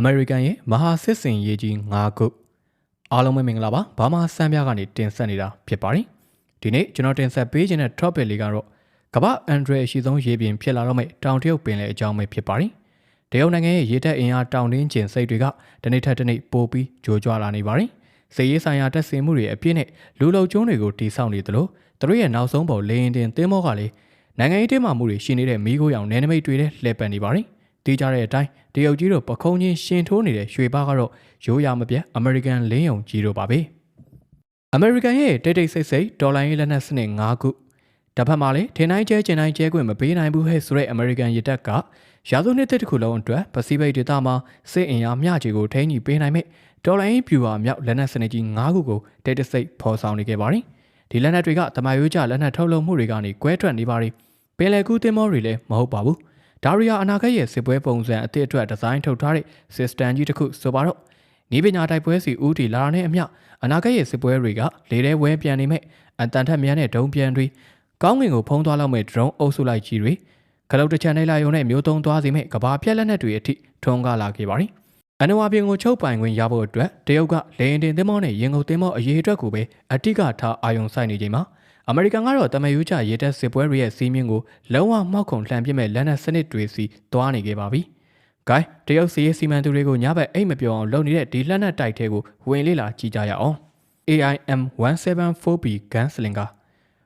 အမေရိကန်ရဲ့မဟာစစ်စင်ရေးကြီး၅ခုအားလုံးပဲမင်္ဂလာပါဘာမှစမ်းပြကနေတင်ဆက်နေတာဖြစ်ပါတယ်ဒီနေ့ကျွန်တော်တင်ဆက်ပေးခြင်းတဲ့ topic လေးကတော့ကမ္ဘာအန်ဒရယ်အရှိဆုံးရေပြင်ဖြစ်လာတော့မယ့်တောင်တရုတ်ပင်လယ်အကြောင်းပဲဖြစ်ပါတယ်တရုတ်နိုင်ငံရဲ့ရေတပ်အင်အားတောင်တင်းကျင်စိတ်တွေကတနေ့ထက်တနေ့ပိုပြီးကြိုးကြွလာနေပါတယ်စေရေးဆိုင်ရာတက်ဆင်မှုတွေအပြည့်နဲ့လူလုံကျုံးတွေကိုတိစောက်နေသလိုသူတို့ရဲ့နောက်ဆုံးပေါ်လေရင်တင်တင်းမောကလည်းနိုင်ငံရေးတင်းမာမှုတွေရှိနေတဲ့မိခိုးရောင်နယ်နိမိတ်တွေနဲ့လှည့်ပတ်နေပါတယ် တီးကြတဲ့အတိုင်းတရုတ်ကြီးတို့ပခုံးချင်းရှင်ထိုးနေတဲ့ရွှေပါကတော့ရိုးရမပြတ်အမေရိကန်လင်းယုံကြီးတို့ပါပဲအမေရိကန်ရဲ့တိတ်တိတ်ဆိတ်ဆိတ်ဒေါ်လာရေးလက်နက်စနစ်၅ခုတစ်ဖက်မှာလည်းထင်းတိုင်းကျဲကျင်တိုင်းကျဲခွင့်မပေးနိုင်ဘူးဟဲ့ဆိုတဲ့အမေရိကန်ရတပ်ကရာစုနှစ်တစ်ခုလုံးအတွက်ပစိဖိတ်ဒေသမှာစစ်အင်အားမျှချေကိုထိန်းညှိပေးနိုင်မဲ့ဒေါ်လာရေးပြူဟာမြောက်လက်နက်စနစ်ကြီး၅ခုကိုတိတ်တိတ်ဆိတ်ဖော်ဆောင်နေခဲ့ပါတယ်ဒီလက်နက်တွေကတမယိုးကျလက်နက်ထုတ်လုပ်မှုတွေကနေကွဲထွက်နေပါတယ်ပင်လယ်ကူးတင်မောတွေလည်းမဟုတ်ပါဘူး ဒါရီယာအနာဂတ်ရဲ့စစ်ပွဲပုံစံအသစ်အတွက်ဒီဇိုင်းထုတ်ထားတဲ့ system ကြီးတစ်ခုဆိုပါတော့ဤပညာတိုက်ပွဲစီဦးတည်လာတာနဲ့အမျှအနာဂတ်ရဲ့စစ်ပွဲတွေကလေထဲဝဲပြန်နေမဲ့အတန်ထက်မြန်တဲ့ဒုံပြန်တွေကောင်းငင်ကိုဖုံးသွားလောက်မဲ့ drone အုပ်စုလိုက်ကြီးတွေကလုတ်တချန်နေလာရုံနဲ့မျိုးသုံးသွားစီမဲ့ကဘာပြက်လက်နက်တွေအထိထွန်းကားလာခဲ့ပါသည်အနဝါပြင်ကိုချုပ်ပိုင်ခွင့်ရဖို့အတွက်တရုတ်ကလေရင်တင်သင်းမောနဲ့ရင်ကုန်သင်းမောအရေးအတွက်ကိုပဲအတိကထားအာယုံစိုက်နေချိန်မှာ အမေရိကန်ကတော့တမယူချရေတပ်စစ်ပွဲတွေရဲ့စီးမြင့်ကိုလုံးဝမှောက်ခုံလှန်ပစ်မဲ့လက်နက်စနစ်တွေစီသွားနေခဲ့ပါပြီ။ gain တရုတ်စီးရေးစီမံသူတွေကိုညဘက်အိတ်မပြောအောင်လုပ်နေတဲ့ဒီလက်နက်တိုက်ထဲကိုဝင်လေ့လာကြည့်ကြရအောင်။ AIM 174B gun slinger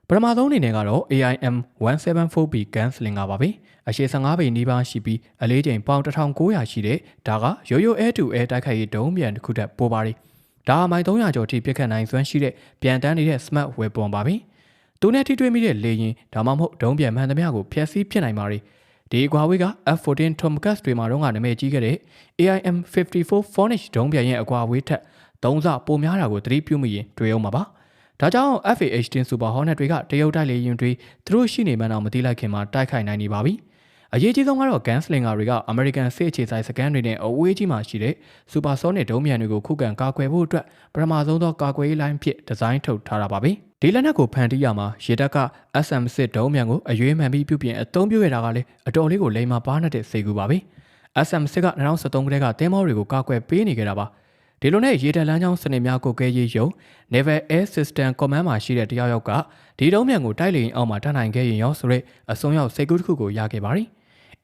ပထမဆုံးအနေနဲ့ကတော့ AIM 174B gun slinger ပါပဲ။အရှိ15ပေနီးပါးရှိပြီးအလေးချိန်ပေါင်1900ရှိတဲ့ဒါကရိုးရိုး air to air တိုက်ခိုက်ရေးဒုံးပြန်တစ်ခုတက်ပိုပါတယ်။ဒါမိုင်300ကျော်ထိပြစ်ခတ်နိုင်စွမ်းရှိတဲ့ပြန်တန်းနေတဲ့ smart weapon ပါပဲ။ သူနဲ့ထိတွေ့မိတဲ့လေရင်ဒါမှမဟုတ်ဒုံးပြန်မှန်သမျှကိုဖျက်ဆီးဖြစ်နိုင်ပါတယ်ဒီကွာဝေးက F14 Tomcats တွေမှာတော့ကနာမည်ကြီးခဲ့တဲ့ AIM 54 Fornish ဒုံးပြန်ရဲ့အကွာဝေးထက်သုံးဆပိုများတာကိုသတိပြုမိရင်တွေ့အောင်ပါပါဒါကြောင့် FA-18 Super Hornet တွေကတရုတ်တိုက်လေယာဉ်တွေသူတို့ရှိနေမှန်းတော့မသိလိုက်ခင်မှာတိုက်ခိုက်နိုင်နေပါပြီ အရေးကြီးဆုံးကတော့ Gunslinger တွေက American စစ်အခြေစိုက်စကန်တွေနဲ့အဝေးကြီးမှာရှိတဲ့ Supersonic ဒုံးမြန်တွေကိုခုခံကာကွယ်ဖို့အတွက်ပထမဆုံးသောကာကွယ်ရေးလိုင်းဖြစ်ဒီဇိုင်းထုတ်ထားတာပါပဲ။ဒီလက်နက်ကိုဖန်တီးရမှာရေတပ်က SM6 ဒုံးမြန်ကိုအရွေးမှန်ပြီးပြုပြင်အသုံးပြုခဲ့တာကလည်းအတော်လေးကိုလိမ္မာပါနေတဲ့စိတ်ကူပါပဲ SM6 က2013ကတည်းကတင်းမောတွေကိုကာကွယ်ပေးနေကြတာပါဒီလိုနဲ့ရေတပ်လမ်းကြောင်းစနစ်များကိုကဲရေးယုံ Naval Air System Command မှာရှိတဲ့တယောက်ယောက်ကဒီဒုံးမြန်ကိုတိုက်လေရင်အောက်မှာတတ်နိုင်ခဲ့ရင်ရောဆိုတဲ့အစုံရောက်စိတ်ကူးတစ်ခုကိုရခဲ့ပါတယ်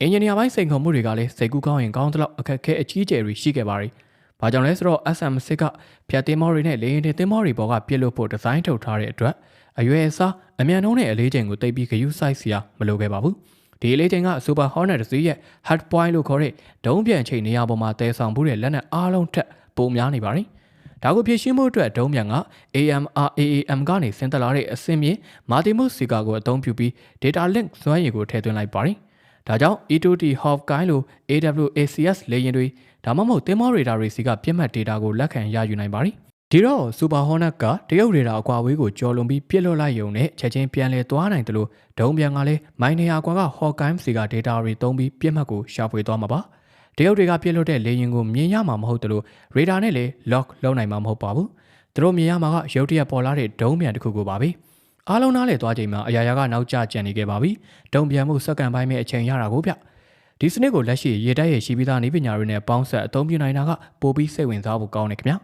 အင်ဂျင်နီယာပိုင်းစိန်ခေါ်မှုတွေကလည်းစိတ်ကူးကောင်းရင်ကောင်းသလောက်အခက်အခဲအကြီးအကျယ်တွေရှိခဲ့ပါတယ်။။ဘာကြောင့်လဲဆိုတော့ SM6 ကဖြတ်တင်မောတွေနဲ့လေရင်တင်တင်မောတွေပေါ်ကပြစ်လို့ဖို့ဒီဇိုင်းထုတ်ထားတဲ့အတွက်အရွယ်အစားအမြန်နှုံးနဲ့အလေးချိန်ကိုတိတ်ပြီးဂရုစိုက်စရာမလိုခဲ့ပါဘူး။ဒီအလေးချိန်က Super Hornet တစ်စီးရဲ့ hard point လို့ခေါ်တဲ့ဒုံးပြန်ချိန်နေရာပေါ်မှာတည်ဆောင်မှုတဲ့လက်နက်အားလုံးထက်ပိုများနေပါတယ်။ဒါကိုဖြည့်ရှင်းမှုအတွက်ဒုံးပြန်က AMRAAM ကနေဆင်းသက်လာတဲ့အစင်းမြင့် Multimode Seeker ကိုအသုံးပြုပြီး Data Link စွမ်းရည်ကိုထည့်သွင်းလိုက်ပါတယ်။ ဒါကြောင့် E2T Hawkeye လို AWACS လေယာဉ်တွေဒါမှမဟုတ်တင်မောရေဒါတွေစီကပြစ်မှတ်ဒေတာကိုလက်ခံရယူနိုင်ပါတယ်။ဒီတော့ Super Hornet ကတရုတ်ရေဒါအကွာဝေးကိုကျော်လွန်ပြီးပြစ်လွတ်လိုက်ရုံနဲ့ချက်ချင်းပြန်လည်သွားနိုင်တယ်လို့ဒုံပြန်ကလည်းမိုင်းနေရာကွာက Hawkeye စီကဒေတာတွေသုံးပြီးပြစ်မှတ်ကိုရှာဖွေသွားမှာပါ။တရုတ်တွေကပြစ်လွတ်တဲ့လေယာဉ်ကိုမြင်ရမှာမဟုတ်တယ်လို့ရေဒါနဲ့လည်း lock လုပ်နိုင်မှာမဟုတ်ပါဘူး။သူတို့မြင်ရမှာကရုတ်တရက်ပေါ်လာတဲ့ဒုံပြန်တစ်ခုကိုပါပဲ။ အားလုံးနားလေသွားချိန်မှာအရာရာကနောက်ကျကျန်နေခဲ့ပါပြီ။ဒုံပြန်မှုစက္ကန့်ပိုင်းမဲ့အချိန်ရတာကိုဗျ။ဒီစနစ်ကိုလက်ရှိရေတပ်ရဲ့ရှိပြီးသားနည်းပညာတွေနဲ့ပေါင်းဆက်အသုံးပြုနိုင်တာကပိုပြီးစိတ်ဝင်စားဖို့ကောင်းတယ်ခင်ဗျာ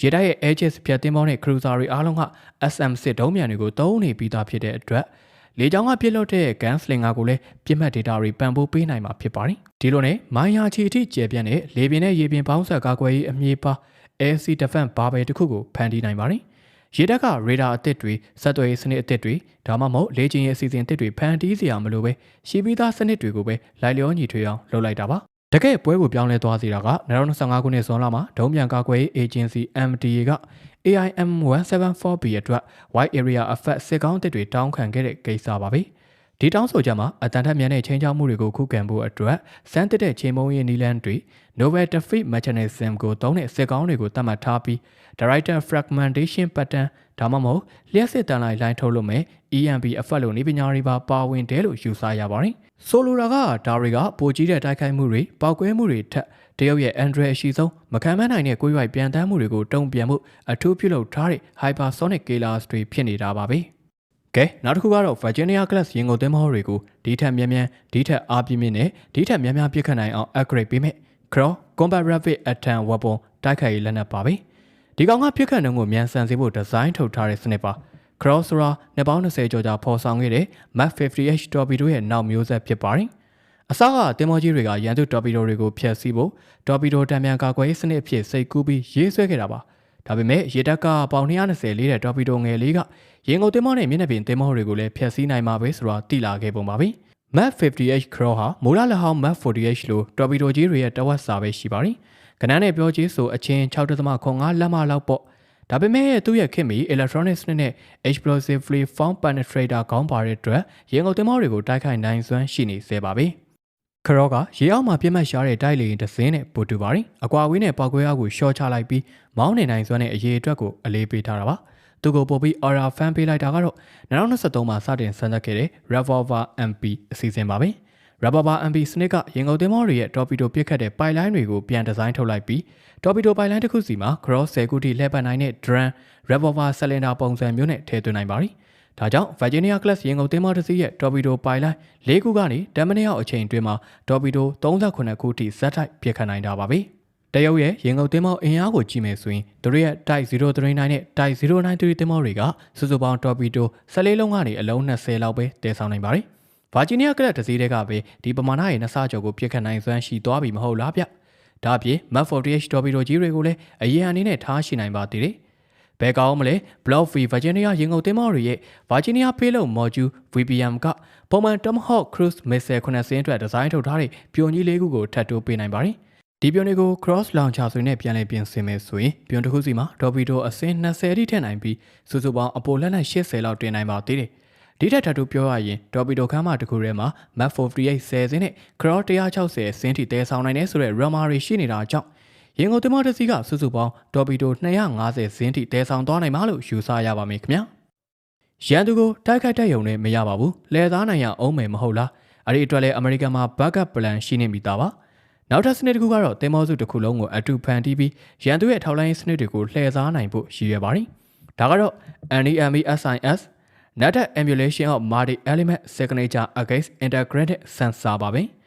ရေတပ်ရဲ့ Aegis ဖြတ်တင်းပေါင်းတဲ့ cruiser တွေအားလုံးက SM6 ဒုံးမြန်တွေကိုသုံးနေပြီးသားဖြစ်တဲ့အတွက်လေကြောင်းကပြစ်လွတ်တဲ့ gun slinger ကိုလည်းပြစ်မှတ် data တွေပံ့ပိုးပေးနိုင်မှာဖြစ်ပါတယ်ဒီလိုနဲ့မိုင်းယာချီအထိကျယ်ပြန့်တဲ့လေပြင်းနဲ့ရေပြင်းပေါင်းဆက်ကာကွယ်ရေးအမြင့်ပါ AC defense ဘာဘယ်တစ်ခုကိုဖန်တီးနိုင်ပါတယ် ရေတပ်ကရေဒါအသစ်တွေစက်သွယ်ရေးစနစ်အသစ်တွေဒါမှမဟုတ်လေ့ကျင့်ရေးအစီအစဉ်အသစ်တွေဖန်တီးစရာမလိုပဲရှိပြီးသားစနစ်တွေကိုပဲလိုက်လျောညီထွေအောင်လုပ်လိုက်တာပါတကယ်ပွဲကိုပြောင်းလဲသွားစေတာက2025ခုနှစ်ဇွန်လမှာဒုံးပြန်ကာကွယ်ရေး agency MDA က AIM 174B အတွက် wide area effect စစ်ကောင်းတစ်တွေတောင်းခံခဲ့တဲ့ကိစ္စပါပဲ။ ဒီတောင်းဆိုချက်မှာအတန်ထက်မြန်တဲ့ချင်းချောက်မှုတွေကိုခုခံဖို့အတွက်စမ်းသစ်တဲ့ချိန်မုံရေးနီလန်တွေ novel defeat mechanism ကိုသုံးတဲ့စစ်ကောင်းတွေကိုသတ်မှတ်ထားပြီး director fragmentation pattern ဒါမှမဟုတ်လျှက်စစ်တန်လိုက်လိုင်းထုတ်လို့မယ် EMP အဖက်လို့နေပညာတွေပါပါဝင်တယ်လို့ယူဆရပါတယ်။ဆိုလိုတာကဒါတွေကပိုကြီးတဲ့တိုက်ခိုက်မှုတွေပောက်ကွဲမှုတွေထက်တရုတ်ရဲ့ Android အရှိဆုံးမခံမနိုင်တဲ့ကိုယ်ရွိုက်ပြန်တမ်းမှုတွေကိုတုံ့ပြန်မှုအထူးပြုလုပ်ထားတဲ့ hypersonic killers တွေဖြစ်နေတာပါပဲ။ ကဲနောက်တစ်ခုကတော့ Virginia class ရင်ကုန်သင်းမောတွေကိုဒီထက်မြန်မြန်ဒီထက်အားပြင်းပြင်းနဲ့ဒီထက်များများပြစ်ခတ်နိုင်အောင် upgrade ပေးမယ် Crow Combat Rapid Attack Weapon တိုက်ခိုက်ရေးလက်နက်ပါပဲဒီကောင်ကပြစ်ခတ်နှုန်းကိုမြန်ဆန်စေဖို့ဒီဇိုင်းထုတ်ထားတဲ့စနစ်ပါ Crow ဆိုတာနှစ်ပေါင်း20ကျော်ကြာဖော်ဆောင်ခဲ့တဲ့ Mac 50H Torpedo ရဲ့နောက်မျိုးဆက်ဖြစ်ပါတယ်အစကတင်မောကြီးတွေကရန်သူတော်ပီဒိုတွေကိုဖျက်ဆီးဖို့တော်ပီဒိုတံမြန်ကာကွယ်ရေးစနစ်အဖြစ်စိတ်ကူးပြီးရေးဆွဲခဲ့တာပါ။ ဒါပေမဲ့ရေတပ်ကပေါင်220လေးတဲ့တော်ပီဒိုငယ်လေးကရင်ကုန်တင်မောနဲ့မျက်နှာပြင်တင်မောတွေကိုလည်းဖျက်ဆီးနိုင်မှာပဲဆိုတာသိလာခဲ့ပုံပါပဲ။ Mach 50H Crow ဟာမိုးလာလက်ဟောင်း Mach 40H လိုတော်ပီဒိုကြီးတွေရဲ့တဝက်စာပဲရှိပါတယ်။ကနန်းနဲ့ပြောကြီးဆိုအချင်း6.5လက်မလောက်ပေါ့။ဒါပေမဲ့သူ့ရဲ့ခင်မီ electronics နဲ့ explosively found penetrator ကောင်းပါတဲ့အတွက်ရင်ကုန်တင်မောတွေကိုတိုက်ခိုက်နိုင်စွမ်းရှိနေစေပါပဲ။ ခရော့ကရေအောက်မှာပြတ်မှတ်ရှားတဲ့တိုက်လေရင်တစ်စင်းနဲ့ပို့တူပါတယ်။အကွာဝေးနဲ့ပောက်ကွဲအားကိုရှော့ချလိုက်ပြီးမောင်းနေနိုင်စွမ်းတဲ့အရေးအတွက်ကိုအလေးပေးထားတာပါ။သူကိုပို့ပြီး aura fan ပေးလိုက်တာကတော့2023မှာစတင်ဆန်းသက်ခဲ့တဲ့ Revolver MP အစီအစဉ်ပါပဲ။ Revolver MP စနစ်ကရင်ကုန်သင်္ဘောတွေရဲ့ torpedo ပစ်ခတ်တဲ့ပိုက်လိုင်းတွေကိုပြန်ဒီဇိုင်းထုတ်လိုက်ပြီး torpedo ပိုက်လိုင်းတစ်ခုစီမှာ cross 10ခုထိလှည့်ပတ်နိုင်တဲ့ drum revolver cylinder ပုံစံမျိုးနဲ့ထည့်သွင်းနိုင်ပါတယ်။ ဒါကြောင့် Virginia class ရင်ကုန်သင်္ဘောတစ်စီးရဲ့ torpedo ပိုင်လိုင်း၄ခုကနေတမန်ရောက်အချိန်အတွင်းမှာ torpedo 38ခုထိဇက်တိုက်ပြစ်ခတ်နိုင်တာပါပဲ။တရုတ်ရဲ့ရင်ကုန်သင်္ဘောအင်အားကိုကြည့်မယ်ဆိုရင်သူတို့ရဲ့ Type 039နဲ့ Type 093သင်္ဘောတွေကစုစုပေါင်း torpedo 14လုံးကနေအလုံး20လောက်ပဲတည်ဆောင်နိုင်ပါတယ်။ Virginia class တစ်စီးတက်ကပဲဒီပမာဏရဲ့နှဆကြော်ကိုပြစ်ခတ်နိုင်စွမ်းရှိသွားပြီမဟုတ်လားဗျ။ဒါအပြင် Mach 40H torpedo ကြီးတွေကိုလည်းအရင်အနေနဲ့ထားရှိနိုင်ပါသေးတယ်။ဘ ယ်ကောင်းမလဲ Block V Virginia ရင်ကုန်သင်္ဘောတွေရဲ့ Virginia Payload Module VPM ကပုံမှန် Tomahawk Cruise Missile ခုနှစ်စင်းအတွက်ဒီဇိုင်းထုတ်ထားတဲ့ပြွန်ကြီးလေးခုကိုထပ်တိုးပေးနိုင်ပါတယ်ဒီပြွန်တွေကို cross launcher ဆိုနဲ့ပြန်လည်ပြင်ဆင်မယ်ဆိုရင်ပြွန်တစ်ခုစီမှာ torpedo အစင်း20အထိထည့်နိုင်ပြီးစုစုပေါင်းအပိုလက်နက်80လောက်တင်နိုင်ပါသေးတယ်ဒီထက်ထပ်တူပြောရရင် torpedo ခန်းမတစ်ခုထဲမှာ Mach 48 10စင်းနဲ့ cross 160စင်းထိတဲဆောင်နိုင်တဲ့ဆိုတဲ့ rammer တွေရှိနေတာကြောင့် ရင်ကုန်သမားတစ်စီးကစုစုပေါင်းဒေါ်ပီတို250ဇင်းထိတဲဆောင်သွားနိုင်မှာလို့ယူဆရပါမယ်ခင်ဗျာရန်သူကိုတိုက်ခိုက်တဲ့ယုံနဲ့မရပါဘူးလဲသားနိုင်ရအောင်မယ်မဟုတ်လားအဲ့ဒီအတွက်လည်းအမေရိကန်မှာ backup plan ရှိနေမိတာပါနောက်ထပ်စနစ်တစ်ခုကတော့တင်မောစုတစ်ခုလုံးကိုအတူဖန်တီးပြီးရန်သူရဲ့ထောက်လိုင်းစနစ်တွေကိုလှည့်စားနိုင်ဖို့ရည်ရွယ်ပါတယ်ဒါကတော့ NEME SIS Network Emulation of Multi Element Signature Against Integrated Sensor ပါပဲ။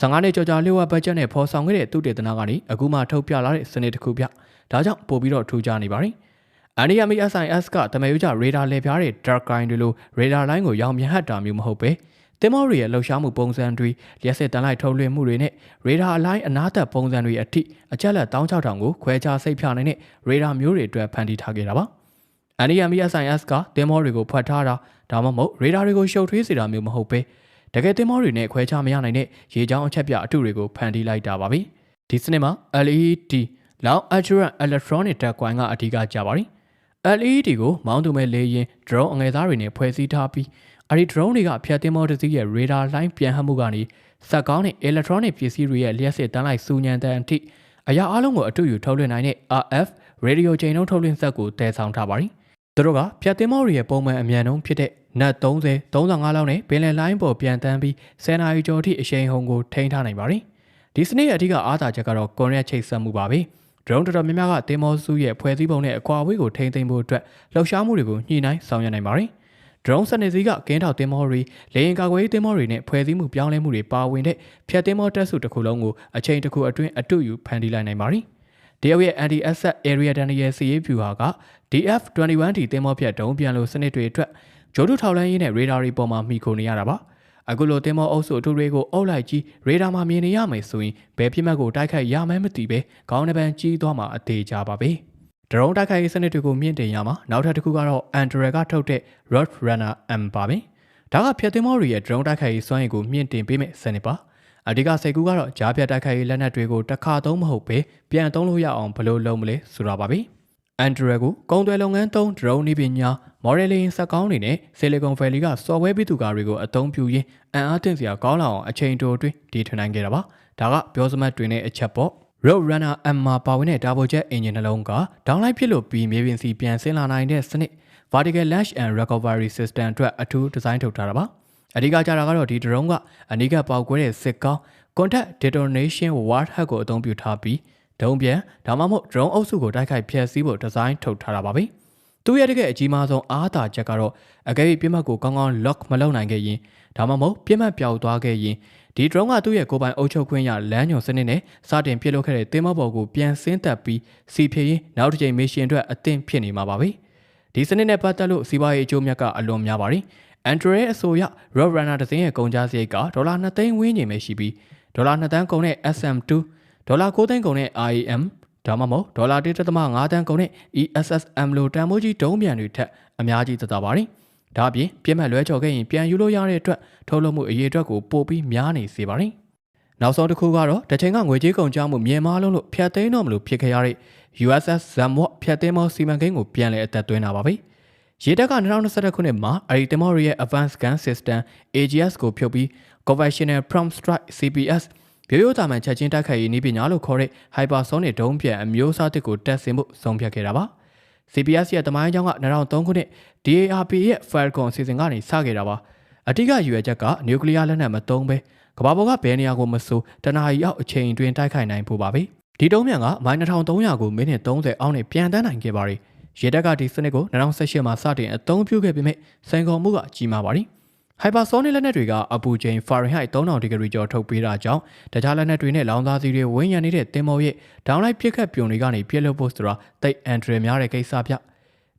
15နှစ်ကျော်ကြာလျှို့ဝှက်ဘတ်ဂျက်နဲ့ဖော်ဆောင်ခဲ့တဲ့သူတေသနာကနေအခုမှထုတ်ပြလာတဲ့စနစ်တစ်ခုပြဒါကြောင့်ပို့ပြီးတော့ထူးခြားနေပါတယ်။ NDMI SIS ကတမယုကြရေဒါလေပြားတဲ့ dark line တွေလိုရေဒါလိုင်းကိုရောင်မြဟတ်တာမျိုးမဟုတ်ပဲတင်မောရီရဲ့လှုပ်ရှားမှုပုံစံတွေလျှက်စစ်တန်လိုက်ထုတ်လွှင့်မှုတွေနဲ့ရေဒါအလိုင်းအနားသက်ပုံစံတွေအထိအချက်လက်16000ကိုခွဲခြားစိတ်ဖြာနိုင်တဲ့ရေဒါမျိုးတွေအတွက်ဖန်တီးထားခဲ့တာပါ။ NDMI SIS ကတင်မောတွေကိုဖွက်ထားတာဒါမှမဟုတ်ရေဒါတွေကိုရှုပ်ထွေးစေတာမျိုးမဟုတ်ပဲ တကယ်တင်မောတွေနဲ့ခွဲခြားမရနိုင်တဲ့ရေချောင်းအချက်ပြအထုတွေကိုဖန်တီးလိုက်တာပါပဲဒီစနစ်မှာ LED Long Accurate Electronic Decoin ကအဓိကကြပါပြီ LED ကိုမောင်းသူမဲ့လေရင် drone အငယ်သားတွေနဲ့ဖွဲ့စည်းထားပြီးအဲဒီ drone တွေကဖြတ်တင်မောတစ်စီးရဲ့ radar line ပြန်ဟမှုကနေစက်ကောင်းနဲ့ electronic ပစ္စည်းတွေရဲ့လျှက်စစ်တန်းလိုက်စူညံတဲ့အထိအရာအလုံးကိုအတူယူထုတ်လွှင့်နိုင်တဲ့ RF radio ချိန်နှုန်းထုတ်လွှင့်စက်ကိုတည်ဆောင်ထားပါတယ်သူတို့ကဖြတ်တင်မောတွေရဲ့ပုံမှန်အမြန်နှုန်းဖြစ်တဲ့ နတ်30 35လောက်နဲ့ပင်လယ်လိုင်းပေါ်ပြန်တန်းပြီး10နာရီကျော်ထိအရှိန်ဟုန်ကိုထိန်းထားနိုင်ပါတယ်။ဒီစနစ်ရဲ့အဓိကအားသာချက်ကတော့ကွန်ရက်ချိတ်ဆက်မှုပါပဲ။ drone တော်တော်များများကတင်မောစုရဲ့ဖွဲ့စည်းပုံနဲ့အကွာအဝေးကိုထိန်းသိမ်းဖို့အတွက်လှုပ်ရှားမှုတွေကိုညှိနှိုင်းဆောင်ရွက်နိုင်ပါတယ်။ drone စနစ်စီးကကင်းထောက်တင်မောတွေလေယာဉ်ကာကွယ်ရေးတင်မောတွေနဲ့ဖွဲ့စည်းမှုပြောင်းလဲမှုတွေပါဝင်တဲ့ဖြတ်တင်မောတက်စုတစ်ခုလုံးကိုအချိန်တစ်ခုအတွင်းအတူယူဖန်တီးလိုက်နိုင်ပါတယ်။တရုတ်ရဲ့ anti-asset area denial စီရေးဗျူဟာက DF21D တင်မောဖြတ်ဒုံးပြန်လိုစနစ်တွေအတွက် ဂျိုဒူထောက်လန်းရေးနဲ့ရေဒါတွေပေါ်မှာမှီခိုနေရတာပါအခုလိုတင်မောအုပ်စုအထူးတွေကိုအုပ်လိုက်ကြီးရေဒါမှာမြင်နေရမယ်ဆိုရင်ဘယ်ဖြစ်မှတ်ကိုတိုက်ခိုက်ရမှန်းမသိပဲခေါင်းနှပန်းကြီးသွားမှာအသေးကြပါပဲဒရုန်းတိုက်ခိုက်ရေးစနစ်တွေကိုမြင့်တင်ရမှာနောက်ထပ်တစ်ခုကတော့ Android ကထုတ်တဲ့ Road Runner M ပါပဲဒါကဖြတ်တင်မောတွေရဲ့ဒရုန်းတိုက်ခိုက်ရေးစွမ်းရည်ကိုမြင့်တင်ပေးမဲ့စနစ်ပါအဓိကစိတ်ကူးကတော့ကြားဖြတ်တိုက်ခိုက်ရေးလက်နက်တွေကိုတစ်ခါသုံးမဟုတ်ပဲပြန်သုံးလို့ရအောင်ဘယ်လိုလုပ်မလဲဆိုတာပါပဲ။ Android ကိုကုန်သွယ်လုပ်ငန်းသုံး drone နည်းပညာ modeling စက်ကောင်းတွေနဲ့ Silicon Valley က software ပိသူကားတွေကိုအသုံးပြုရင်းအံ့အားသင့်စရာကောင်းလာအောင်အချိန်တိုအတွင်းတည်ထွင်နိုင်ခဲ့တာပါ။ဒါကပြောစမှတ်တွင်တဲ့အချက်ပေါ့။ Road Runner M မှာပါဝင်တဲ့ turbojet engine နှလုံးက downline ဖြစ်လို့ပြီးမြေပြင်စီပြန်ဆင်းလာနိုင်တဲ့စနစ် vertical launch and recovery system အတွက်အထူးဒီဇိုင်းထုတ်ထားတာပါ။အဓိကကြတာကတော့ဒီ drone ကအနိကပေါက်ကွဲတဲ့စစ်ကောင်း contact detonation warhead ကိုအသုံးပြုထားပြီး ဒုံပြန်ဒါမှမဟုတ် drone အုပ်စုကိုတိုက်ခိုက်ဖျက်ဆီးဖို့ဒီဇိုင်းထုတ်ထားတာပါပဲသူရဲ့တကယ်အကြီးမားဆုံးအားသာချက်ကတော့အကယ်၍ပြစ်မှတ်ကိုကောင်းကောင်း lock မလုပ်နိုင်ခဲ့ရင်ဒါမှမဟုတ်ပြစ်မှတ်ပျောက်သွားခဲ့ရင်ဒီ drone ကသူ့ရဲ့ကိုယ်ပိုင်အုပ်ချုပ်ခွင့်ရလမ်းညွန်စနစ်နဲ့စတင်ပြစ်လုပ်ခဲ့တဲ့သင်္ဘောပေါ်ကိုပြန်ဆင်းသက်ပြီးစီဖြည့်ရင်နောက်တစ်ချိန်မစ်ရှင်အတွက်အသင့်ဖြစ်နေမှာပါပဲဒီစနစ်နဲ့ပတ်သက်လို့စီးပွားရေးအကျိုးမြတ်ကအလွန်များပါတယ် Android အဆိုအရ Road Runner တစ်စင်းရဲ့ကုန်ကျစရိတ်ကဒေါ်လာ2သိန်းဝန်းကျင်ပဲရှိပြီးဒေါ်လာ2တန်းကုန်တဲ့ SM2 ဒေါ်လာ9သိန်းကုန်တဲ့ IAM ဒါမှမဟုတ်ဒေါ်လာ1.5တန်းကုန်တဲ့ ESSM လိုတန်ဖိုးကြီးဒုံးပြန်တွေထက်အများကြီးသက်သာပါတယ်။ဒါအပြင်ပြစ်မှတ်လွဲချော်ခဲ့ရင်ပြန်ယူလို့ရတဲ့အတွက်ထုတ်လုပ်မှုအရေးအတွက်ကိုပိုပြီးများနေစေပါတယ်။နောက်ဆုံးတစ်ခုကတော့တစ်ချိန်ကငွေကြေးကုန်ကျမှုမြန်မာလုံးလို့ဖျက်သိမ်းတော့မလို့ဖြစ်ခဲ့ရတဲ့ USS Zamwat ဖျက်သိမ်းမောစီမံကိန်းကိုပြန်လည်အသက်သွင်းတာပါပဲ။ရေတပ်က2021ခုနှစ်မှာအဲဒီတင်မော်ရီရဲ့ Advanced Gun System AGS ကိုဖြုတ်ပြီး Conventional Prompt Strike CPS ရိုးရိုးတာမန်ချက်ချင်းတိုက်ခိုက်ရေးနည်းပညာလို့ခေါ်တဲ့ Hypersonic ဒုံးပြန်အမျိုးအစားတစ်ကိုတက်ဆင်ဖို့ဆုံးဖြတ်ခဲ့တာပါ။ CPS ရဲ့တမိုင်းကြောင်းက2003ခုနှစ် DARP ရဲ့ Falcon အစီအစဉ်ကနေစခဲ့တာပါ။အတိကရွေချက်ကနျူကလ িয়ার လက်နက်မသုံးဘဲကမ္ဘာပေါ်ကဘယ်နေရာကိုမဆိုတနအီအောက်အချိန်တွင်တိုက်ခိုက်နိုင်ဖို့ပါပဲ။ဒီတုံးမြန်ကမိုင်2300ကိုမိနစ်30အောက်နဲ့ပြန်တန်းနိုင်ခဲ့ပါတယ်။ရေတပ်ကဒီစနစ်ကို2018မှာစတင်အသုံးပြုခဲ့ပေမဲ့စိန်ခေါ်မှုကကြီးမားပါတယ်။ Hypersonic လက်နက်တွေကအပူချိန် Fahrenheit 3000ဒီဂရီကျော်ထုတ်ပေးတာကြောင့်တခြားလက်နက်တွေနဲ့လောင်စာဆီတွေဝန်းရံနေတဲ့သင်္ဘောရဲ့ဒေါင်းလိုက်ပြစ်ခတ်ပြုံတွေကနေပြစ်လို့ဖို့ဆိုတာတိတ်အန်ဒရယ်များတဲ့ကိစ္စပြ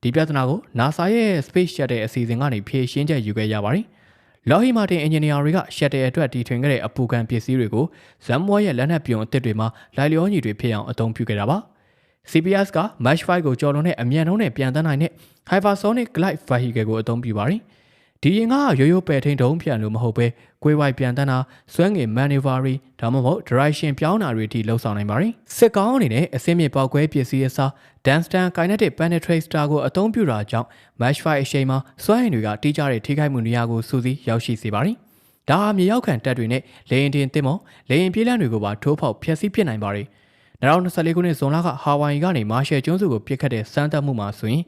ဒီပြဿနာကို NASA ရဲ့ Space Shuttle အစီအစဉ်ကနေဖြေရှင်းချက်ယူခဲ့ရပါတယ်။ Lockheed Martin Engineer တွေက Shuttle အတွက်တီထွင်ခဲ့တဲ့အပူခံပစ္စည်းတွေကို Zambua ရဲ့လက်နက်ပြုံအသစ်တွေမှာလိုက်လျောညီတွေဖြစ်အောင်အသုံးပြုခဲ့တာပါ။ CPS က Mach 5ကိုကျော်လွန်တဲ့အမြန်နှုန်းနဲ့ပြန်တန်းနိုင်တဲ့ Hypersonic Glide Vehicle ကိုအသုံးပြုပါတယ်။ ဒီရင်ကရိုးရိုးပယ်ထိန်တုံးပြန်လို့မဟုတ်ပဲကိုယ်ဝိုက်ပြန်တန်းတာဆွဲငင် maneuver ဒါမှမဟုတ် direction ပြောင်းတာတွေအထိလှုပ်ဆောင်နိုင်ပါတယ်စစ်ကောင်းအနေနဲ့အစင်းမြစ်ပေါက်ကွဲပစ္စည်းအစား Dunstan Kinetic Penetrator ကိုအသုံးပြုတာကြောင့် Match 5အချိန်မှာစွမ်းအင်တွေကတိကျတဲ့ထိခိုက်မှုနေရာကိုစူးစီးရောက်ရှိစေပါတယ်ဒါဟာမြေရောက်ခံတပ်တွေနဲ့လေရင်တင်တင်မောလေရင်ပြေးလမ်းတွေကိုပါထိုးဖောက်ဖျက်ဆီးပစ်နိုင်ပါတယ်2024ခုနှစ်ဇွန်လကဟာဝိုင်ကနေမာရှယ်ကျွန်းစုကိုပစ်ခတ်တဲ့စမ်းသပ်မှုမှာဆိုရင်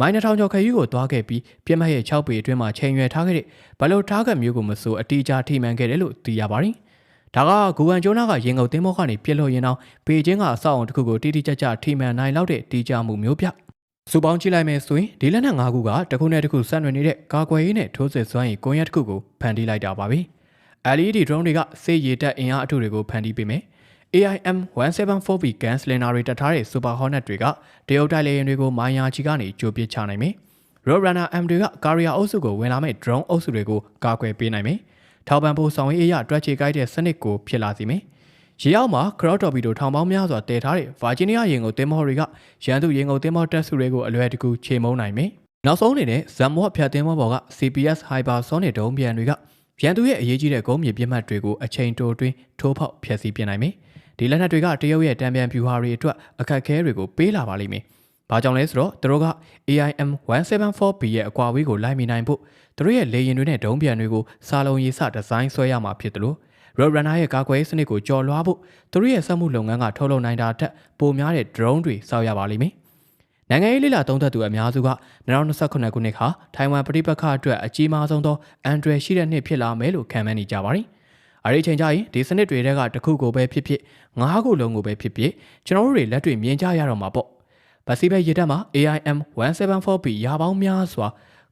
မိုင်းနှထောင်ကျော်ခရီးကိုသွားခဲ့ပြီးပြစ်မှတ်ရဲ့6ပေအတွင်းမှာချိန်ရွယ်ထားခဲ့တဲ့ဘယ်လိုထားကမျိုးကိုမဆိုအတီးကြထိမှန်ခဲ့တယ်လို့သိရပါတယ်။ဒါကဂူဝမ်ကျိုးနာကရင်ငုတ်တင်းမောကနေပြစ်လို့ရင်တော့ပေကျင်းကအဆောက်အုံတစ်ခုကိုတိတိကျကျထိမှန်နိုင်လောက်တဲ့တီးကြမှုမျိုးပြ။စူပေါင်းကြည့်လိုက်မယ်ဆိုရင်ဒီလက်နက်၅ခုကတစ်ခုနဲ့တစ်ခုဆက်နွယ်နေတဲ့ကာကွယ်ရေးနဲ့ထိုးစစ်စွမ်းရည်ကွန်ရက်တစ်ခုကိုဖန်တီးလိုက်တာပါပဲ။ LED drone တွေကစေရည်တက်အင်အားအထုတွေကိုဖန်တီးပေးမယ်။ AIM 174B gun cylinder တွေတက်ထားတဲ့ Super Hornet တွေကတရုတ်တိုက်လေယာဉ်တွေကိုမိုင်းယာချီကနေကြိုပစ်ချနိုင်မယ်။ Roadrunner M တွေကကာရီယာအုပ်စုကိုဝင်လာမဲ့ drone အုပ်စုတွေကိုကာကွယ်ပေးနိုင်မယ်။ထောက်ပံ့ဖို့ဆောင်ရေးအရာတွက်ချေကိုက်တဲ့စနစ်ကိုဖြစ်လာစေမယ်။ရေအောက်မှာ Cross Torpedo ထောင်ပေါင်းများစွာတည်ထားတဲ့ Virginia ရေငုပ်သင်္ဘောတွေကရန်သူရေငုပ်သင်္ဘောတပ်စုတွေကိုအလွယ်တကူချေမှုန်းနိုင်မယ်။နောက်ဆုံးအနေနဲ့ Zamwat ဖြတ်သင်္ဘောပေါ်က CPS Hypersonic ဒုံးပျံတွေကရန်သူရဲ့အရေးကြီးတဲ့ကုန်းမြေပြစ်မှတ်တွေကိုအချိန်တိုတွင်းထိုးဖောက်ဖျက်ဆီးပြနိုင်မယ်။ ဒီလက်နက်တွေကတရုတ်ရဲ့တံပြန်ဖြူဟာတွေအတွက်အခက်အခဲတွေကိုပေးလာပါလိမ့်မယ်။ဘာကြောင့်လဲဆိုတော့သူတို့က AIM 174B ရဲ့အကွာဝေးကိုလိုက်မိနိုင်ဖို့သူတို့ရဲ့လေယာဉ်တွေနဲ့ဒုံးပြန်တွေကိုစာလုံးရေးစဒီဇိုင်းဆွဲရမှာဖြစ်တယ်လို့ Roadrunner ရဲ့ကာကွယ်ရေးစနစ်ကိုကျော်လွှားဖို့သူတို့ရဲ့စက်မှုလုပ်ငန်းကထုတ်လုပ်နိုင်တာတက်ပိုများတဲ့ drone တွေစောက်ရပါလိမ့်မယ်။နိုင်ငံရေးလိလာသုံးသက်သူအများစုက2028ခုနှစ်ခါထိုင်ဝမ်ပြည်ပခါအတွက်အကြီးမားဆုံးသောအန်ဒရယ်ရှိတဲ့နှစ်ဖြစ်လာမယ်လို့ခံမှန်းနေကြပါတယ်။ အဲဒီချိန်ကျရင်ဒီစနစ်တွေထဲကတစ်ခုကိုပဲဖြစ်ဖြစ်ငါးခုလုံးကိုပဲဖြစ်ဖြစ်ကျွန်တော်တို့တွေလက်တွေ့မြင်ကြရတော့မှာပေါ့ဗစီဘဲရတက်မှာ AIM 174B ရာပေါင်းများစွာ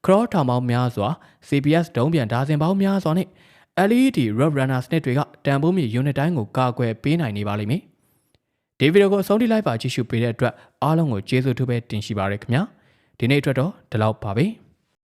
Cross ထောင်ပေါင်းများစွာ CPS ဒုံးပြန်ဒါဇင်ပေါင်းများစွာနဲ့ LED Road Runner စနစ်တွေကတန်ဖိုးမြေ unit တိုင်းကိုကာကွယ်ပေးနိုင်နေပါလိမ့်မယ်ဒီဗီဒီယိုကိုအဆုံးထိလိုက်ပါကြည့်ရှုပေးတဲ့အတွက်အားလုံးကိုကျေးဇူးထူးပဲတင်ရှိပါရခင်ဗျာဒီနေ့အတွက်တော့ဒီလောက်ပါပဲ